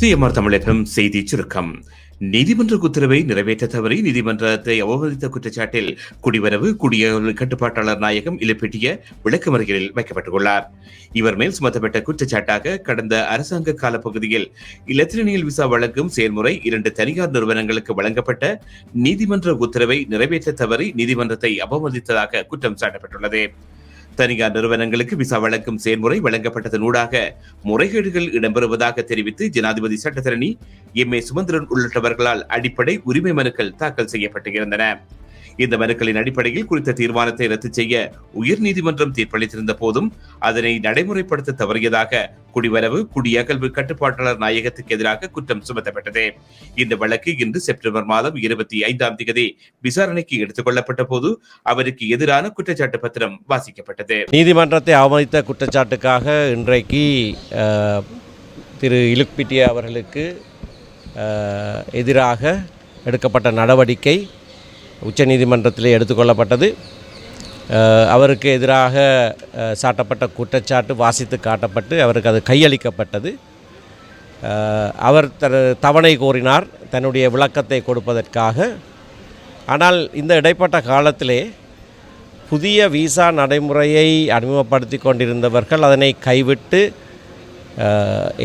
CMR தமிழகம் செய்தி சுருக்கம். நீதிமன்ற உத்தரவை நிறைவேற்ற தவறி நீதிமன்றத்தை அவமதித்த குற்றச்சாட்டில் குடிவரவு குடியரசு கட்டுப்பாட்டாளர் நாயகம் இழப்பீட்டிய விளக்கமறிகளில் வைக்கப்பட்டுள்ளார். இவர் மேல் சுமத்தப்பட்ட குற்றச்சாட்டாக கடந்த அரசாங்க காலப்பகுதியில் இலத்திரனியல் விசா வழங்கும் செயல்முறை இரண்டு தனியார் நிறுவனங்களுக்கு வழங்கப்பட்ட நீதிமன்ற உத்தரவை நிறைவேற்ற தவறி நீதிமன்றத்தை அவமதித்ததாக குற்றம் சாட்டப்பட்டுள்ளது. தனியார் நிறுவனங்களுக்கு விசா வழங்கும் செயல்முறை வழங்கப்பட்டதனூடாக முறைகேடுகள் இடம்பெறுவதாக தெரிவித்து ஜனாதிபதி சட்டத்தரணி எம் ஏ சுமந்திரன் உள்ளிட்டவர்களால் அடிப்படை உரிமை மனுக்கள் தாக்கல் செய்யப்பட்டிருந்தன. இந்த மனுக்களின் அடிப்படையில் குறித்த தீர்மானத்தை ரத்து செய்ய உயர்நீதிமன்றம் தீர்ப்பளித்திருந்த போதும் அதனை நடைமுறைப்படுத்த தவறியதாக குடிவரவு குடியகல்வு கட்டுப்பாட்டாளர் நாயகத்துக்கு எதிராக குற்றம் சுமத்தப்பட்டது. இந்த வழக்கு இன்று செப்டம்பர் மாதம் இருபத்தி ஐந்தாம் தேதி விசாரணைக்கு எடுத்துக் கொள்ளப்பட்ட போது அவருக்கு எதிரான குற்றச்சாட்டு பத்திரம் வாசிக்கப்பட்டது. நீதிமன்றத்தை அவமதித்த குற்றச்சாட்டுக்காக இன்றைக்கு திரு இலுக்பிட்டிய அவர்களுக்கு எதிராக எடுக்கப்பட்ட நடவடிக்கை உச்சநீதிமன்றத்தில் எடுத்துக்கொள்ளப்பட்டது. அவருக்கு எதிராக சாட்டப்பட்ட குற்றச்சாட்டு வாசித்து காட்டப்பட்டு அவருக்கு அது கையளிக்கப்பட்டது. அவர் தன தவணை கோரினார் தன்னுடைய விளக்கத்தை கொடுப்பதற்காக. ஆனால் இந்த இடைப்பட்ட காலத்திலே புதிய விசா நடைமுறையை அறிமுகப்படுத்தி கொண்டிருந்தவர்கள் அதனை கைவிட்டு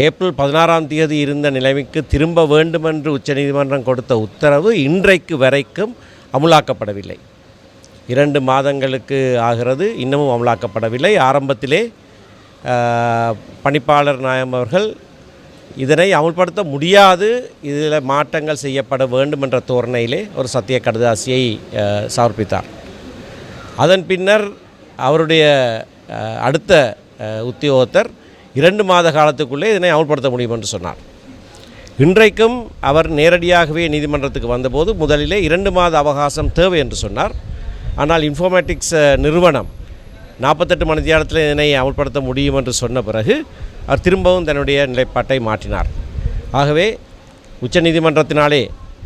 ஏப்ரல் பதினாறாம் தேதி இருந்த நிலைமைக்கு திரும்ப வேண்டுமென்று உச்சநீதிமன்றம் கொடுத்த உத்தரவு இன்றைக்கு வரைக்கும் அமுலாக்கப்படவில்லை. இரண்டு மாதங்களுக்கு ஆகிறது இன்னமும் அமலாக்கப்படவில்லை. ஆரம்பத்திலே பணிப்பாளர் நாயம் அவர்கள் இதனை அமுல்படுத்த முடியாது இதில் மாற்றங்கள் செய்யப்பட வேண்டும் என்ற தோரணையிலே ஒரு சத்திய கடுதாசியை சமர்ப்பித்தார். அதன் பின்னர் அவருடைய அடுத்த உத்தியோகத்தர் இரண்டு மாத காலத்துக்குள்ளே இதனை அமல்படுத்த முடியும் என்று சொன்னார். இன்றைக்கும் அவர் நேரடியாகவே நீதிமன்றத்துக்கு வந்தபோது முதலிலே இரண்டு மாத அவகாசம் தேவை என்று சொன்னார். ஆனால் இன்ஃபோமேட்டிக்ஸ் நிறுவனம் நாற்பத்தெட்டு மணி நேரத்தில் இதனை அமல்படுத்த முடியும் என்று சொன்ன பிறகு அவர் திரும்பவும் தன்னுடைய நிலைப்பாட்டை மாற்றினார். ஆகவே உச்சநீதிமன்றத்தினாலே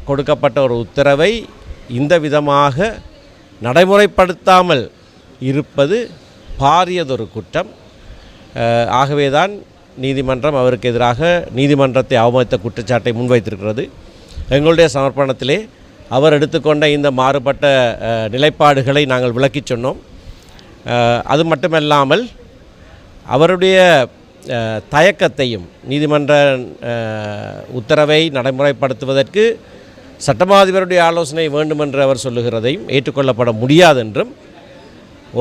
கொடுக்கப்பட்ட ஒரு உத்தரவை இந்த விதமாக நடைமுறைப்படுத்தாமல் இருப்பது பாரியதொரு குற்றம். ஆகவே ஆகவேதான் நீதிமன்றம் அவருக்கு எதிராக நீதிமன்றத்தை அவமதித்த குற்றச்சாட்டை முன்வைத்திருக்கிறது. எங்களுடைய சமர்ப்பணத்திலே அவர் எடுத்துக்கொண்ட இந்த மாறுபட்ட நிலைப்பாடுகளை நாங்கள் விளக்கிச் சொன்னோம். அது மட்டுமல்லாமல் அவருடைய தயக்கத்தையும் நீதிமன்ற உத்தரவை நடைமுறைப்படுத்துவதற்கு சட்டமாதிபருடைய ஆலோசனை வேண்டுமென்று அவர் சொல்லுகிறதையும் ஏற்றுக்கொள்ளப்பட முடியாதென்றும்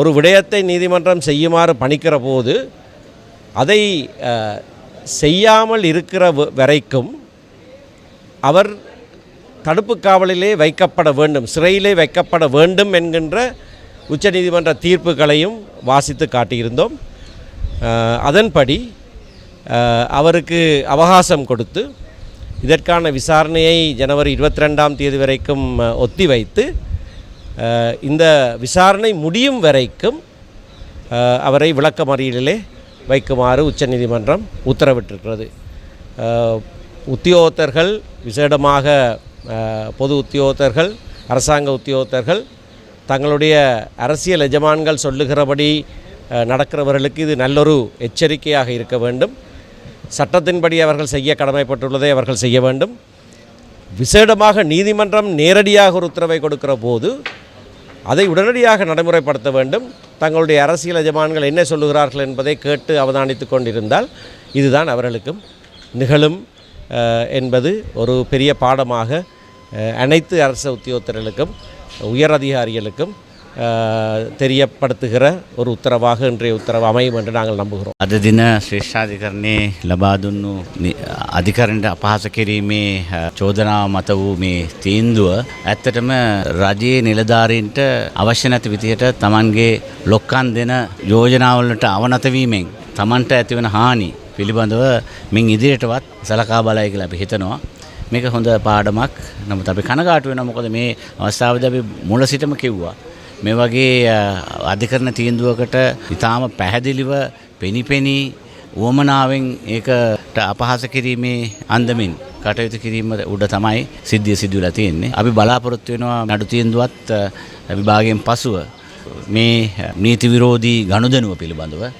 ஒரு விடயத்தை நீதிமன்றம் செய்யுமாறு பணிக்கிற போது அதை செய்யாமல் இருக்கிற வ- வரைக்கும் அவர் தடுப்பு காவலிலே வைக்கப்பட வேண்டும் சிறையிலே வைக்கப்பட வேண்டும் என்கின்ற உச்சநீதிமன்ற தீர்ப்புகளையும் வாசித்து காட்டியிருந்தோம். அதன்படி அவருக்கு அவகாசம் கொடுத்து இதற்கான விசாரணையை ஜனவரி இருபத்தி ரெண்டாம் தேதி வரைக்கும் ஒத்தி வைத்து இந்த விசாரணை முடியும் வரைக்கும் அவரை அவரை விளக்கமறியலிலே வைக்குமாறு உச்சநீதிமன்றம் உத்தரவிட்டிருக்கிறது. உத்தியோகத்தர்கள் விசேடமாக பொது உத்தியோகத்தர்கள் அரசாங்க உத்தியோகத்தர்கள் தங்களுடைய அரசியல் எஜமான்கள் சொல்லுகிறபடி நடக்கிறவர்களுக்கு இது நல்லொரு எச்சரிக்கையாக இருக்க வேண்டும். சட்டத்தின்படி அவர்கள் செய்ய கடமைப்பட்டுள்ளதை அவர்கள் செய்ய வேண்டும். விசேடமாக நீதிமன்றம் நேரடியாக ஒரு உத்தரவை கொடுக்கிற போது அதை உடனடியாக நடைமுறைப்படுத்த வேண்டும். தங்களுடைய அரசியல் எஜமான்கள் என்ன சொல்லுகிறார்கள் என்பதை கேட்டு அவதானித்து கொண்டிருந்தால் இதுதான் அவர்களுக்கும் நிகழும் என்பது ஒரு பெரிய பாடமாக அனைத்து அரசு உத்தியோகத்தர்களுக்கும் உயர் அதிகாரிகளுக்கும் தெரியப்படுத்துகிற ஒரு உத்தரவாக இன்றைய உத்தரவு அமையும் என்று நாங்கள் நம்புகிறோம் අද දින ශ්‍රේෂ්ඨාධිකරණයේ ලබා දුන්නු නි- අධිකරණයට අපහස කිරීමේ අ, චෝදනාව මත වූ මේ තීන්දුව ඇත්තටම රජයේ නිලධාරීන්ට අවශ්‍ය නැති විදිහට තමන්ගේ ලොක්කන් දෙන යෝජනාවලට අවනතවීමෙන් තමන්ට ඇතිවන හානි පිළිබඳව මින් ඉදිරියටවත් සලකා බලයි කියලා අපි හිතනවා. මේක හොඳ පාඩමක් නමුත් අපි කනගාටු වෙනවා මොකද මේ අවස්ථාවේදී අපි මුල සිටම කිව්වා මේ වගේ අ, අධිකරණ තීන්දුවකට ඉතාම පැහැදිලිව පෙනිපෙනී වුවමනාවෙන් ඒකට අපහස කිරීමේ අන්දමින් කටයුතු කිරීම උඩ තමයි සිද්ධිය සිදුවලා තියෙන්නේ. අපි බලාපොරොත්තු වෙනවා නඩු තීන්දුවත් අ, විභාගයෙන් පසුව මේ නීති විරෝධී ගනුදෙනුව පිළිබඳව අ,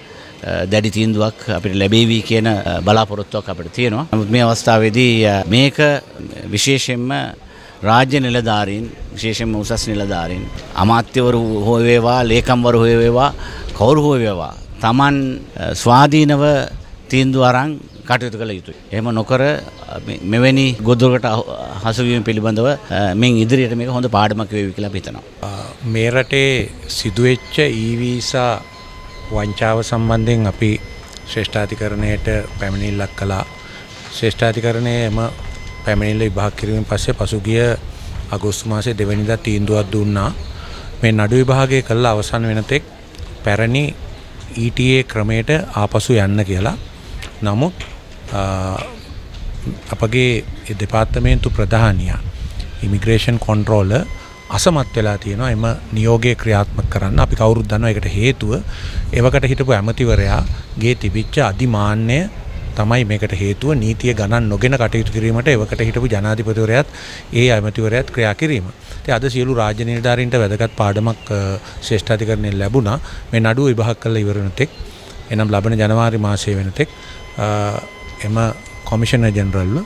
දැඩි තීන්දුවක් අපිට ලැබේවී කියන අ, බලාපොරොත්තුවක් අපිට තියෙනවා. නමුත් මේ අවස්ථාවේදී අ, මේක විශේෂයෙන්ම රාජ්‍ය නිලධාරීන් විශේෂයෙන්ම උසස් නිලධාරීන් අමාත්‍යවරු හෝ වේවා ලේකම්වරු හෝ වේවා කවුරු හෝ වේවා Taman අ, ස්වාධීනව තීන්දුව අරන් කටයුතු කළ යුතුයි. එහෙම නොකර අ, මෙ- මෙවැනි ගොදුරකට අහු- හසුවීම පිළිබඳව අ, මින් ඉදිරියට මේක හොඳ පාඩමක් වේවි කියලා අපි හිතනවා. මේ රටේ සිදුවෙච්ච ඊවීසා වංචාව සම්බන්ධයෙන් අපි ශ්‍රේෂ්ඨාධිකරණයට පැමිණිල්ලක් කළා. ශ්‍රේෂ්ඨාධිකරණය එම පැමිණිල්ල විභාග කිරීමෙන් පස්සේ පසුගිය අගෝස්තු මාසයේ දෙවැනිදා තීන්දුවක් දුන්නා. මේ නඩු විභාගය කළා අවසන් වෙනතෙක් පැරණි ETA ක්‍රමයට ආපසු යන්න කියලා. නමුත් අ, අපගේ දෙපාර්තමේන්තු ප්‍රධානියා ඉමිග්‍රේෂන් කොන්ට්‍රෝල අසමත් වෙලා තියෙනවා එම නියෝගය ක්‍රියාත්මක කරන්න අපි කවුරුත් දන්නවා ඒකට හේතුව එවකට හිටපු ඇමතිවරයාගේ තිබිච්ච අධිමාන්‍ය තමයි මේකට හේතුව නීතිය ගණන් නොගෙන කටයුතු කිරීමට එවකට හිටපු ජනාධිපතිවරයාත් ඒ ඇමතිවරයාත් ක්‍රියා කිරීම. ඉතින් අද සියලු රාජ්‍ය නිලධාරීන්ට වැදගත් පාඩමක් අ, ශ්‍රේෂ්ඨාධිකරණයෙන් ලැබුණා. මේ නඩුව විභාග කරලා ඉවර වෙනතෙක් එනම් ලබන ජනවාරි මාසයේ වෙනතෙක් අ, එම කොමිෂනර් ජෙනරල්ව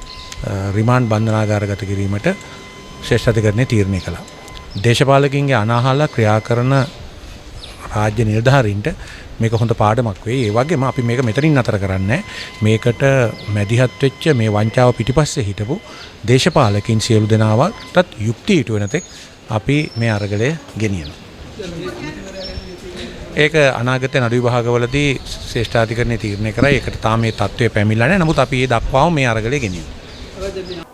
රිමාන්ඩ් බන්ධනාගාරගත කිරීමට ශ්‍රේෂ්ඨාධිකරණය තීරණය කළා. දේශපාලකින්ගේ අනාහාලා ක්‍රියා කරන රාජ්‍ය නිලධාරීන්ට මේක හොඳ පාඩමක් වෙයි. ඒ වගේම අපි මේක මෙතනින් නතර කරන්නේ මේකට මැදිහත් වෙච්ච මේ වංචාව පිටිපස්සේ හිටපු දේශපාලකින් සියලු දෙනාවටත් යුක්තිය ඉටු වෙනතෙක් අපි මේ අරගලය ගෙනියනවා. ඒක අනාගත නඩු විභාගවලදී ශ්‍රේෂ්ඨාධිකරණය තීරණය කරයි. ඒකට තාම මේ தત્ත්වය පැමිණලා නැහැ. නමුත් අපි ඒ දක්වාම මේ අරගලය ගෙනියනවා.